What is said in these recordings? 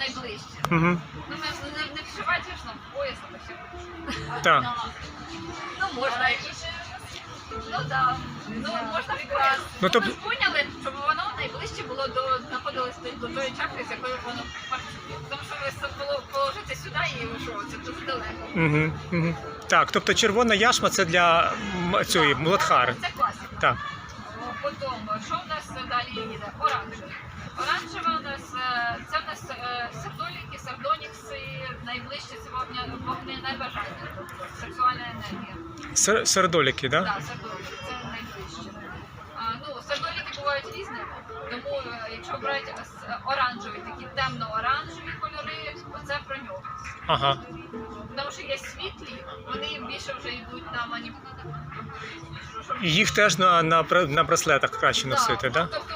найближче. Угу. Ну, ми не, не вшивати ж нам пояс, а ще. Так. Ну, можна. Ну, так. Ну, можна якраз. Ну, Ну, тоб- Ми ж поняли, щоб воно найближче було до, знаходилось до, до тої чакри, з якої воно працює. Тому що ви було положити сюди і що, це дуже далеко. Угу. Угу. Так, тобто червона яшма це для м, цієї младхари. Це класика. Так. Потім, що в нас далі їде? Оранжевий. Оранжева у нас е, це в нас е, сардоліки, сардонікси, найближче це вогня, вогняне бажання, тобто сексуальна енергія. Сер- Сердоліки, так? Да? Так, сардоліки, це найближче. А, ну, сардоліки бувають різними, тому е, якщо брати е, с- оранжеві, такі темно-оранжеві кольори, оце про нього. Ага. Тому що є світлі, вони більше вже йдуть на маніпуляцію. І Їх теж на, на, бра- на браслетах краще носити, так? Да? Тобто,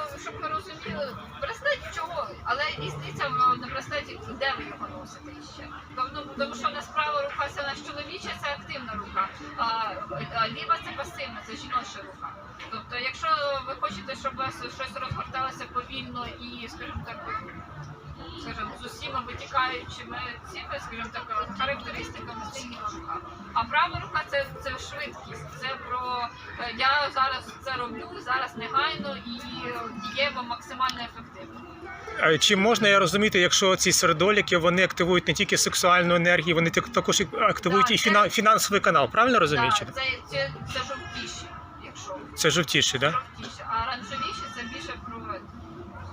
тому що у нас права рука це наш чоловіча, це активна рука, а, ліва це пасивна, це жіноча рука. Тобто, якщо ви хочете, щоб вас щось розгорталося повільно і, скажімо так, скажімо, з усіма витікаючими цими, скажімо так, характеристиками сильна рука. А права рука це, це швидкість. Це про е, я зараз це роблю, зараз негайно і дієво максимально ефективно. Чи можна я розуміти, якщо ці сердоліки вони активують не тільки сексуальну енергію, вони так- також активують Так, і це- фінансовий канал, правильно розумію? чи це, це, це жовтіші, якщо Це жовтіший, так? Да? жовтіші, а оранжевіші це більше про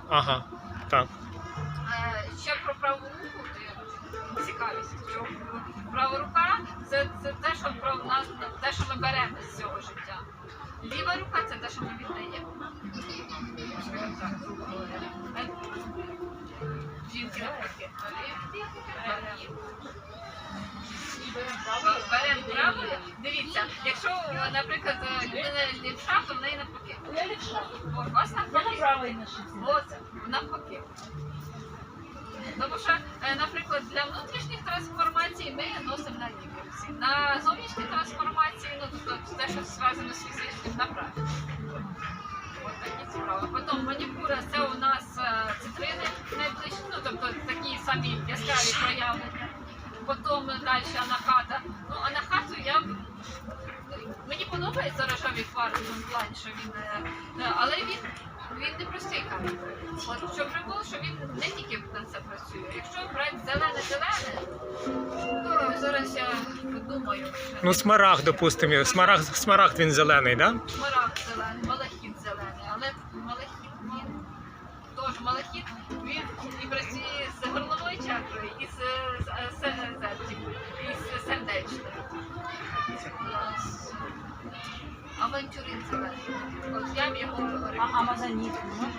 Ага. Так. Е, ще про праву руку, ти цікавість, права рука це, це те, що про нас те, що ми беремо з цього життя. Ліва рука це те, що ми віддаємо. Беремо право. Дивіться, якщо, наприклад, людина лівша, то в неї навпаки. О, У вас навпаки. От, навпаки. Тому що, е, наприклад, для внутрішніх трансформацій ми носимо на лікарці. На зовнішній трансформації, ну тобто те, що зв'язано з фізичним направленням. От такі справи. Потім манікура це у нас е, цитрини найближчі, ну тобто такі самі яскраві проявлення. Потім далі анахата. Ну, анахату я ну, мені подобається рожевий в плані, що він, е, е, але він, він не простий камінь. От щоб вже було, що він не тільки на це працює. Якщо брати зелене-зелене, то зараз я подумаю. Ну, смарагд, допустимо. Смарагд, смарагд він зелений, так? Да? Смарагд зелений, малахіт зелений, але малахіт він теж малахіт він і працює з горловою чакрою, і з, з, і з сердечною. Авантюрин це От я б його А Амазоніт може?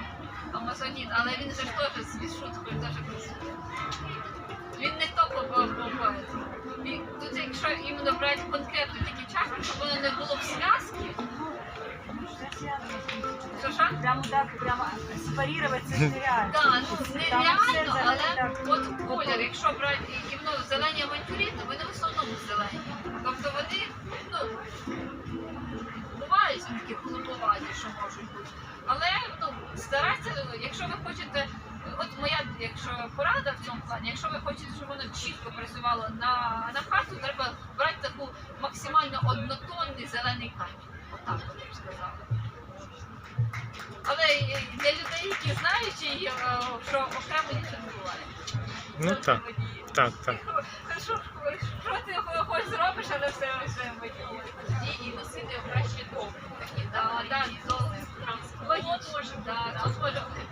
Амазоніт, але він же ж теж з відшуткою теж працює. Він не топово Прямо так, прямо сепарировать це нереально. Так, ну нереально, але от колір, якщо брати іменно зелені авантюріти, вони в основному зелені. Тобто вони, ну, бувають такі голубоваті, що можуть бути. Але ну, старайтеся, ну, якщо ви хочете, от моя якщо порада в цьому плані, якщо ви хочете, щоб воно чітко працювало на, на хату, треба брати таку максимально однотонний зелений камінь. Отак от я б сказала. Але для людей, які знають, що окремо нічого не буває. Ну так, так, так. Що, що ти хоч зробиш, але все все водіє. І, і носити краще довго. Да, довго.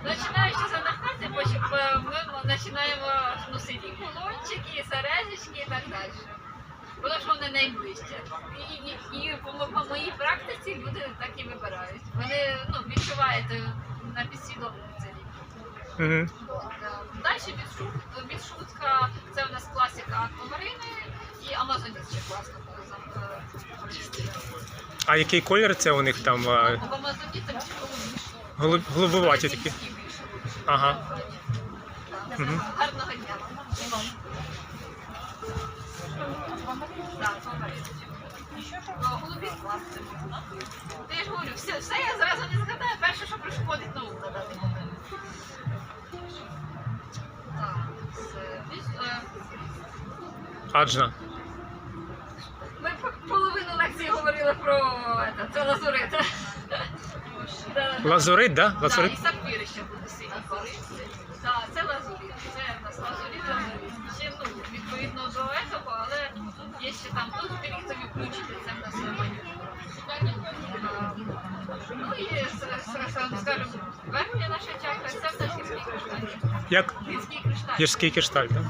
Починаючи з анахати, потім е, ми починаємо носити кулончики, сережечки і так далі. Тому що вони найближче. І, і, і по, по моїй практиці люди так і вибирають. Вони ну, відчувають е, на підсвідомому це Угу. Далі відшут- відшутка, це у нас класика аквамарини і Амазонік ще класно. А який колір це у них там? В Амазоні там голубіше. голуб- Голубоваті такі. Ага. Гарного дня. Голубі класно. Та я ж говорю, все, все я зразу не згадаю, перше, що приходить на ум на даний момент. Так, все. Аджна. Ми половину лекції говорили про це лазурит. Да, да. Лазурит. Так, Лазурит. і сапфіри ще буде сині. Так, це лазурит. Це в нас лазурит, лазурит. Ще там тут пірітові включити, це в нас. Ну і, с- с- с- скажімо, верхня наша чакра, це в нас гірський кришталь. Як Гірський кришталь. гірський кришталь, так?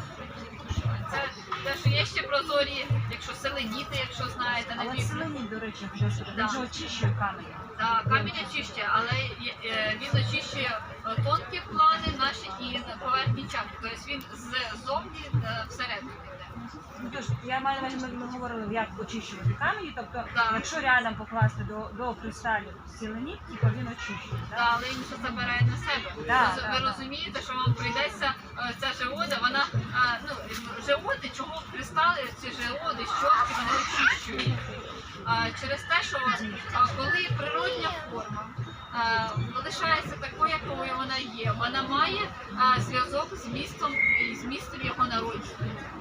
Це те, що є ще прозорі, якщо селеніти, якщо знаєте, на Але селені, до речі, вже. Да. Він очищує камінь. Так, камінь очищує, але е, він очищує е, тонкі плани наші і поверхні чакри. Тобто він ззовні е, тож, я маю на увазі, ми, ми говорили, як очищувати камені, тобто, Так. якщо рядом покласти до, до кристалів селеніт, типу він очищує. Та, Так? але він це забирає на себе. Да, ви да, розумієте, що вам прийдеться е, ця жеода, вона е, ну жеоди, чого кристали, ці жеоди, щотки, вони очищують. А, через те, що а, коли природня форма а, лишається такою, якою вона є, вона має зв'язок з містом і з містом його народження.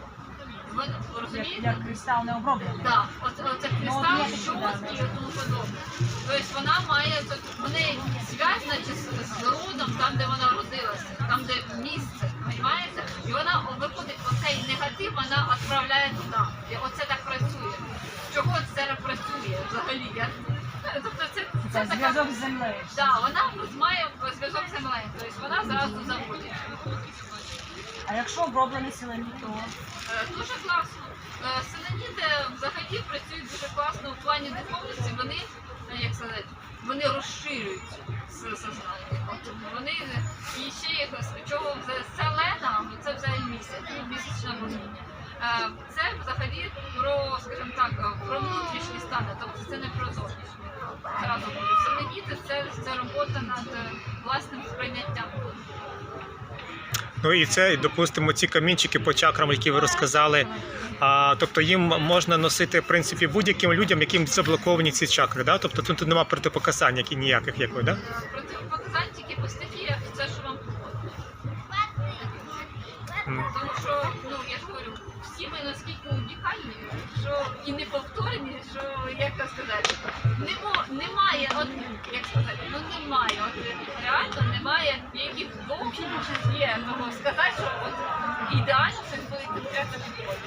Ви розумієте? як кристал не оброблений. Так, оце, оце кристал, Ну, щотки і тому подобне. Тобто вона має вони зв'язана чи з, з родом, там, де вона родилася, там, де місце, розумієте? І вона виходить, оцей негатив вона відправляє туди. І оце так працює. Чого це працює взагалі? Я, тобто це, це Це зв'язок з землею. Да, вона має зв'язок з землею, тобто вона зразу заводить. А якщо оброблений селеніт, то Е, Дуже класно. Е, Селеніти взагалі працюють дуже класно в плані духовності. Вони, е, як сказати, вони розширюють сознання. Вони і ще їх чого селена, це взагалі місяць, ну, місячна богиня. Е, Це взагалі про, скажімо так, про внутрішні стани, тобто це не про зовнішні. Зразу селеніти це, це робота над власним сприйняттям. Ну і це, допустимо, ці камінчики по чакрам, які ви розказали. А, тобто їм можна носити в принципі будь-яким людям, яким заблоковані ці чакри, да? Тобто тут немає протипоказань які ніяких якої, да? Протипоказань тільки по стихіях, це що вам Тому що, і неповторені, що як це сказати, немо, немає, от як сказати, ну немає, от реально немає ніяких довгих є того сказати, що от ідеально щось буде конкретно підходить.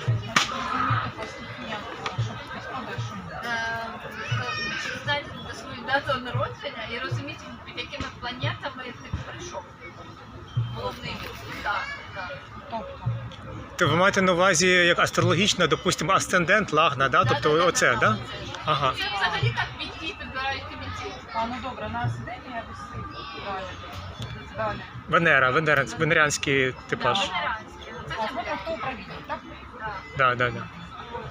Дату народження і розуміти, під якими планетами ти прийшов. Головний так, так. Тобто. То ви маєте на увазі як астрологічно, допустимо, асцендент, лагна, да? Тобто оце, да? Ага. Це взагалі так бійці підбирають комітет. А ну добре, на сидені я. Далі. Далі. Венера, Венера, венеріанський типаж. Генеральське. Це А ну хто так? Так. Да, да, да.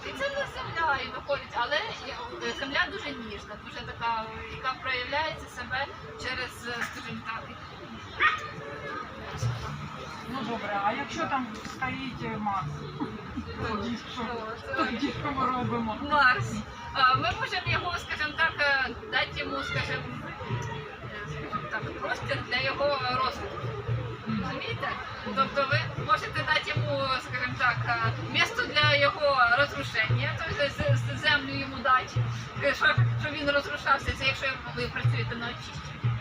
І це не земля і виходить, але е, земля дуже ніжна, дуже така, яка проявляється себе через, е, скажімо так, Ну добре, а якщо там стоїть е, Марс? Тоді що? Ми робимо? Марс. Ми можемо його, скажімо так, е, дати йому, скажімо, е, скажімо так, простір для його розвитку. Розумієте? Тобто ви можете дати йому, скажімо так, е, місто для його розрушення, тобто землю йому дати, щоб він розрушався, це якщо ви працюєте на очищенні.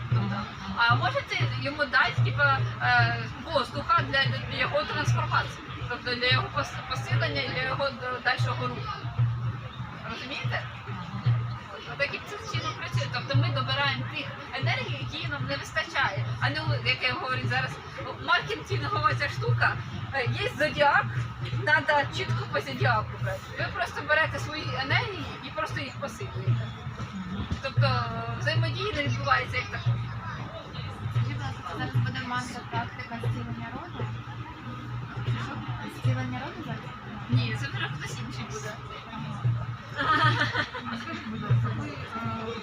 А можете йому дати типа, е, воздуха для, його трансформації, тобто для його посилення і для його дальшого руху. Розумієте? Таким чином працює. Тобто ми добираємо тих енергій, які нам не вистачає. А не як я говорю зараз, маркетингова ця штука. е, Є зодіак, треба чітко по зодіаку брати. Ви просто берете свої енергії і просто їх посилюєте. Тобто е, взаємодії не відбувається як такої. Зараз буде мантра практика зцілення роду? Зцілення роду зараз? Ні, це вже хтось інший буде. Скажіть, будь ласка, ви е,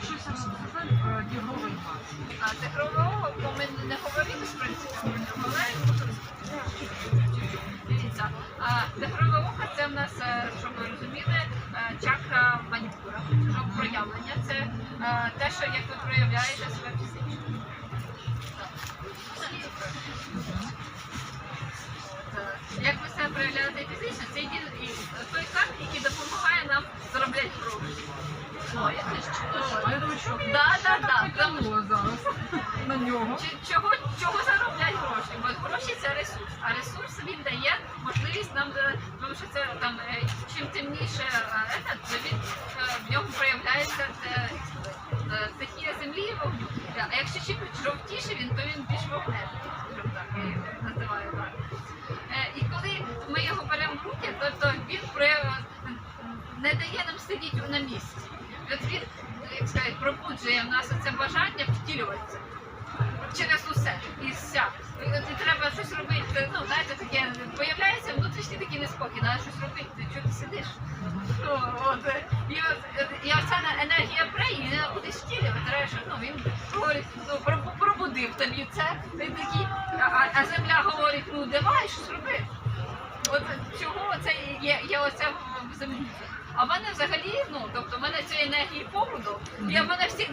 щось розказали про дігровий? А цифрового, бо ми не говорили про нього, але дивіться. А цифрове око це в нас, е, щоб ви розуміли, е, чакра маніпура, щоб проявлення. Це е, те, що як ви проявляєте себе фізично. Як ви себе проявляєте? фізично, це той камінь, який допомагає нам заробляти гроші. О, я теж чула. Я думаю, що Да, да, да. зараз на нього. Чи- Чого, чого заробляти гроші? Бо гроші це ресурс. А ресурс він дає можливість нам, е, тому що це там е, чим темніше е, то він е, в ньому проявляється е, е, стихія землі і вогню. А якщо чим жовтіше він, то він більш вогнений. називаю так. Е, І коли ми його беремо в руки, то, то він не дає нам сидіти на місці. От він, як сказати, пробуджує в нас це бажання втілюватися через усе і вся. І треба щось робити. Ну, знаєте, таке появляється внутрішній такий неспокій, треба щось робити. Ти чого ти сидиш? От, е, і, е, і оця енергія пре, і вона буде втілювати. Треба, що ну, він говорить, ну, пробудив тобі це. Ти такий, а, а- земля говорить, ну давай щось роби. От чого це є, є оце в- в землі. А в мене взагалі, ну тобто в мене цієї енергії поводу, я в мене завжди,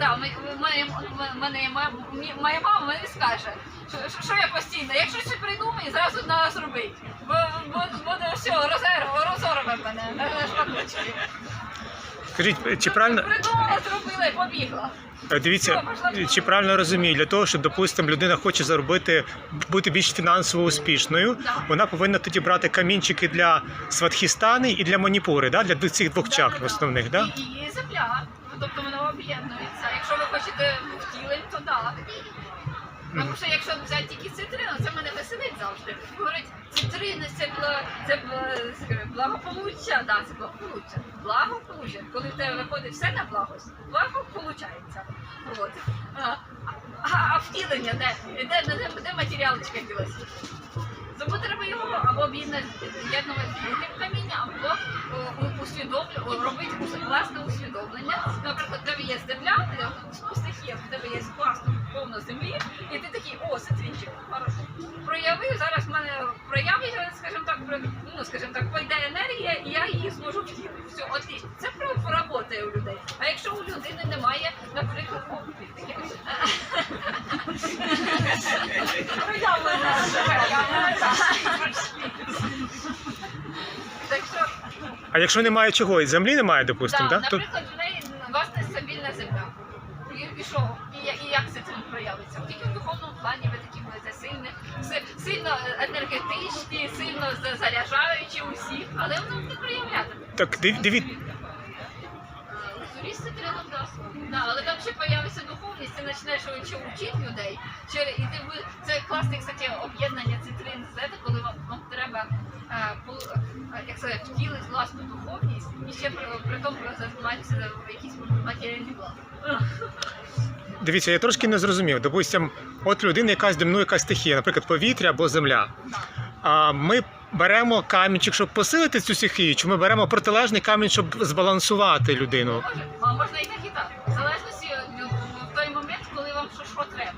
є моя, моя мама мені скаже, що, що, я постійно, якщо щось придумаю, зразу треба зробити. Бо, бо, все, розор- розорве мене на. Скажіть, чи правильно Придумала, зробила і побігла. Е, Дивіться, чи правильно розумію, для того, щоб, допустимо, людина хоче заробити, бути більш фінансово успішною, вона повинна тоді брати камінчики для сватхістани і для маніпури, да? для цих двох чакр основних, да? І, і земля. Тобто воно об'єднується. Якщо ви хочете втілень, то так. Тому що якщо взяти тільки цитрину, це мене веселить завжди. Говорить, цитрини це бла- це благополуччя, да, це благополуччя. Благополуччя. Коли в тебе виходить все на благость, благо получається. От. А, а, а втілення, де, де, де, де матеріалочка ділася? Тому треба його або об'єднувати з другим камінням, або усвідомлю, робити власне усвідомлення. Наприклад, в тебе є земля, в тебе є класно повно землі, і ти такий, о, ситрінчик, хорошо. Проявив, зараз в мене проявить, скажімо так, ну, скажімо так, пойде енергія, і я її зможу втілити. Все, отлично. Це поработає у людей. А якщо у людини немає, наприклад, Так що А якщо немає чого, і землі немає, допустимо, Да, да? Наприклад, так див- дивіться. Лазуріст треба дасть. Да, але там ще появиться духовність, ти почнеш чи вчити людей. Чи, і ти, це класне, кстати, об'єднання цитрин з коли вам, вам треба е, е, як сказати, втілити власну духовність і ще при, при тому розвиватися в якісь матеріальні блага. Дивіться, я трошки не зрозумів. Допустимо, от людина якась домінує якась стихія, наприклад, повітря або земля. А ми беремо камінчик, щоб посилити цю стихію, чи ми беремо протилежний камінь, щоб збалансувати людину. А можна і так, і так. В залежності в той момент, коли вам що, що треба.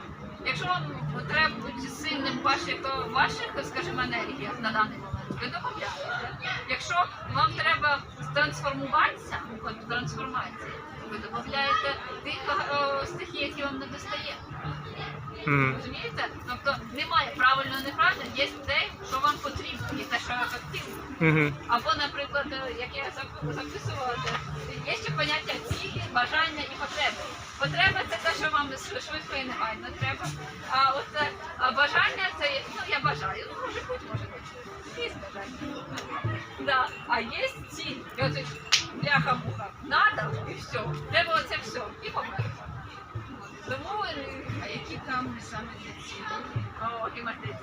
Якщо вам треба бути сильним ваших, то ваших, скажімо, енергіях на даний момент, ви додаєте. Якщо вам треба трансформуватися, трансформація, ви додаєте тих е, стихій, які вам не достає. Розумієте? Тобто немає правильно неправильно, є те, що вам потрібно, і те, що ефективно. Мгм. Або, наприклад, е, як я записувала, є ще поняття цілі, бажання і потреби. Потреба це те, що вам швидко і негайно треба. А от е, а бажання це ну я бажаю. Ну може бути, може бути. Є бажання. Да. А є ціль. І оце бляха-муха. Надо і все. Треба оце все. І помер. Тому е, А які камні саме гематиці.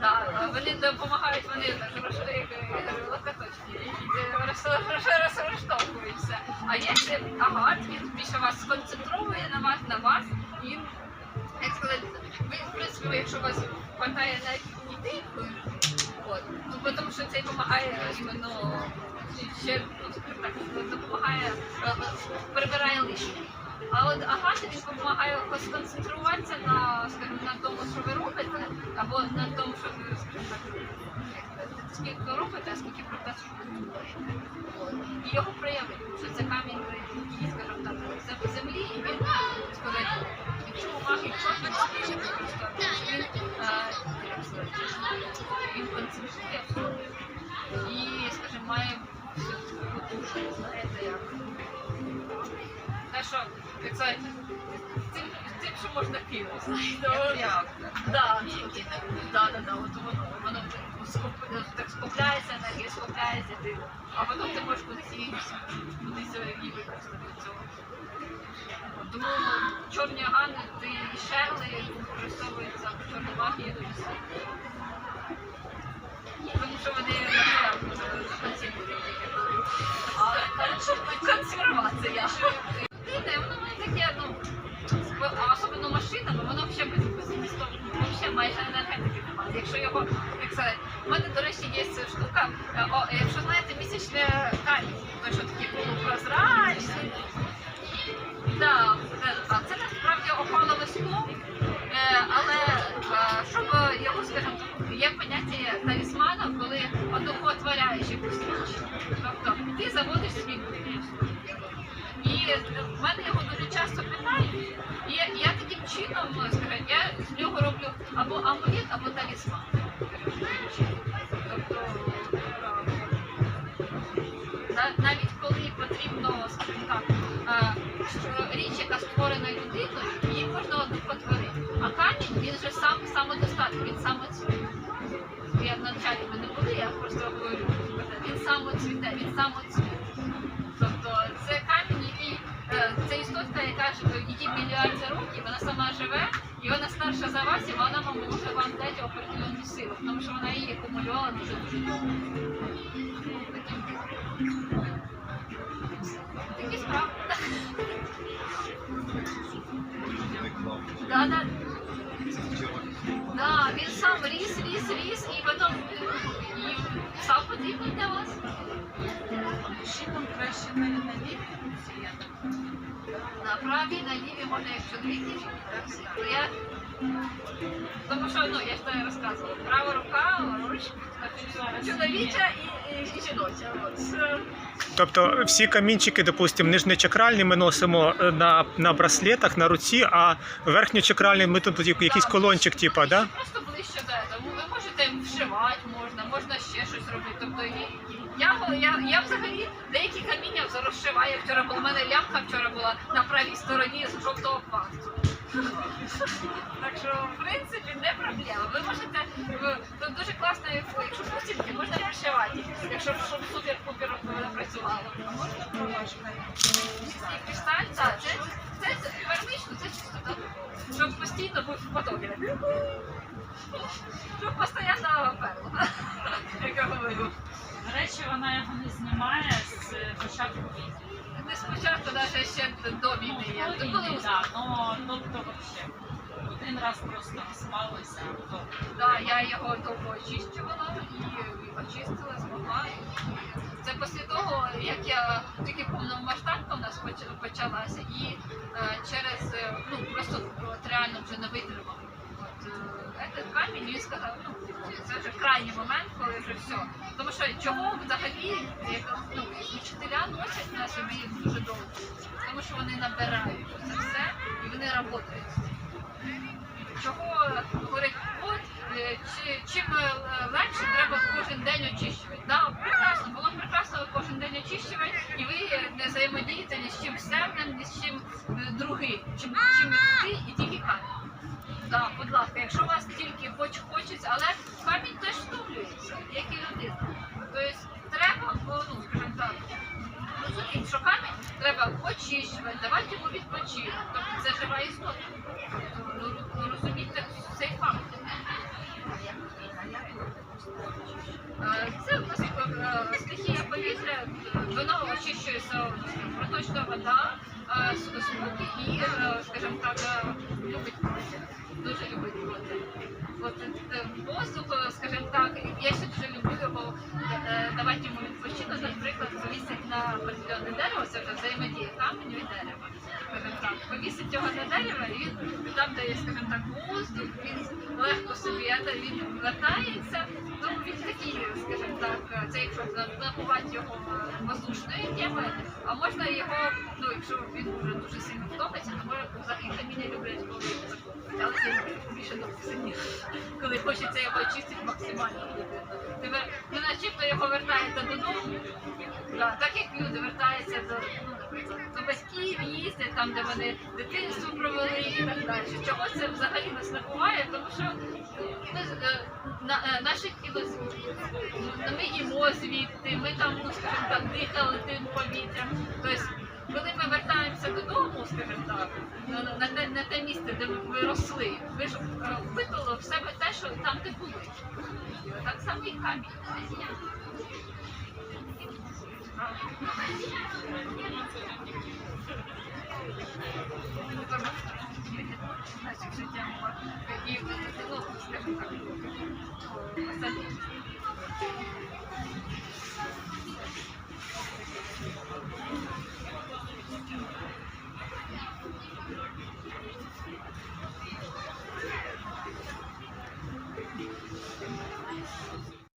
Так, вони допомагають, вони розширюють локоточні, розштовхуються. А якщо агат, він більше вас сконцентрує на вас, на вас, і як сказати, ви, в принципі, якщо у вас хватає на йти, от, ну, тому що це допомагає іменно ще ну, допомагає, е, прибирає лишнє. А от агат він допомагає сконцентруватися на, скажімо, на тому, що ви робите, або на тому, що ви, скільки ви робите, а скільки працюєте. От. І його проявити, що це камінь, скажімо так, з землі, і він, сказати, якщо магії чорний, він, е, він концентрує. І, скажімо, має всю потужність, знаєте, як. Те, що, як знаєте, цим, що можна піти, знаєте. Да, да, от воно, так скупляється, енергія скупляється, а потім ти можеш кудись і кудись використати цього. Тому чорні агани, ти і шерли використовуються в чорній магії дуже сильно. Тому що вони консервують. Дивне, воно має таке, ну, а особливо машинами, воно взагалі без беззмістовно. Взагалі майже енергетики немає. Якщо його, як сказати, у мене, до речі, є ця штука, е, о, якщо знаєте, місячне камінь, той, що такий полупрозрачний. Да, е, це насправді опалове скло, е, але е, щоб його, скажімо, є поняття талісмана, коли одухотворяєш якусь річ. Тобто ти заводиш свій в мене його дуже часто питають. І я, я таким чином, я з нього роблю або амулет, або талісман. Тобто, навіть коли потрібно, скажімо так, річ, яка створена людиною, її можна одухотворити. А камінь він же сам самодостатній, він самоцвіт. Я в навчанні ми не були, я просто говорю, він самоцвіте, він самоцвіт. якій мільярди років, вона сама живе, і вона старша за вас, і вона вам може вам дати определенну силу, тому що вона її акумулювала дуже дуже довго. Ну, такі, такі справи. Да, да. Да, він сам ріс, ріс, ріс, і потім і став потрібний для вас. Мужчинам краще на лівій На правій, на лівій можна як чоловіки, так всі. То я тому що ну я ж тобі розказувала. Права рука, ручка, чоловіча і, і, і жіноча. От. Тобто всі камінчики, допустимо, нижньочакральні ми носимо е, на, на браслетах, на руці, а верхньочакральні ми тут якийсь Так, колончик, типа, да? Просто ближче до этого. Ви можете вшивати, можна, можна ще щось робити. Тобто і- я, я, я взагалі деякі каміння розшиваю. Вчора була у мене лямка вчора була на правій стороні з жовтого кварцу. Так що, в принципі, не проблема. Ви можете в- тут дуже класно, якщо пустітки, можна пришивати, якщо щоб супер-пупер працювало. Можна про ваш камінь? І кришталь, так, це, це, це первично, це чисто так, щоб постійно був в потокі. Щоб постійно перло. Як я говорю. До речі, вона його не знімає з початку війни. Не спочатку, навіть ще до війни. Я Ну, то війни, коли да, ну, тобто вообще. Один раз просто розпалися, то Да, я його довго очищувала і очистила, змогла. І Це після того, як я тільки повномасштабка у нас поч- почалася, і е, через е, ну просто от реально вже не витримав. От е, этот камінь він сказав, ну це вже крайній момент, вже все. Тому що чого взагалі ну, вчителя носять на собі дуже довго, тому що вони набирають це все і вони працюють чого говорить, от е, чи, чим е, легше треба кожен день очищувати. Да, прекрасно, було б прекрасно кожен день очищувати, і ви не взаємодієте ні з чим стерним, ні з чим е, другим, чим, чим ти і тільки камінь. Да, будь ласка, якщо вас тільки хоч хочеться, але камінь теж втомлюється, як і людина. Тобто треба, ну, скажімо так, розуміти, що камінь треба очищувати, давати йому відпочинок. Тобто це жива істота. Тобто, ну, ну, цей факт. Це у нас е, стихія повітря, воно очищується проточна вода, спокій і, е, скажімо так, е, любить повітря. Дуже любить воду. От воздух, е, скажімо так, я ще дуже люблю його е, давати йому відпочинок, наприклад, повісити на определенне дерево, це вже взаємодія каменю і дерева. Повісить його на дерево, і він там, де є, скажімо так, воздух, він легко собі, він вертається. Ну, він такий, скажімо так, це якщо напувати його е, воздушною темою, а можна його ну, якщо він вже дуже сильно втомиться, то може взагалі каміння люблять, коли закопують. Але це більше сильніше, коли хочеться його очистити максимально. Тебе, ну, начебто його вертаєте додому, да, так як люди вертаються до, ну, до батьків, їздять там, де вони дитинство провели і так далі. Чого це взагалі нас не буває, тому що ми, е, на, е, наше тіло. Ну, Ми їмо звідти, ми там, ну, скажімо так, дихали тим повітрям. Тобто, ви росли, ви ж впитували в себе те, що там де були. Так само і камінь.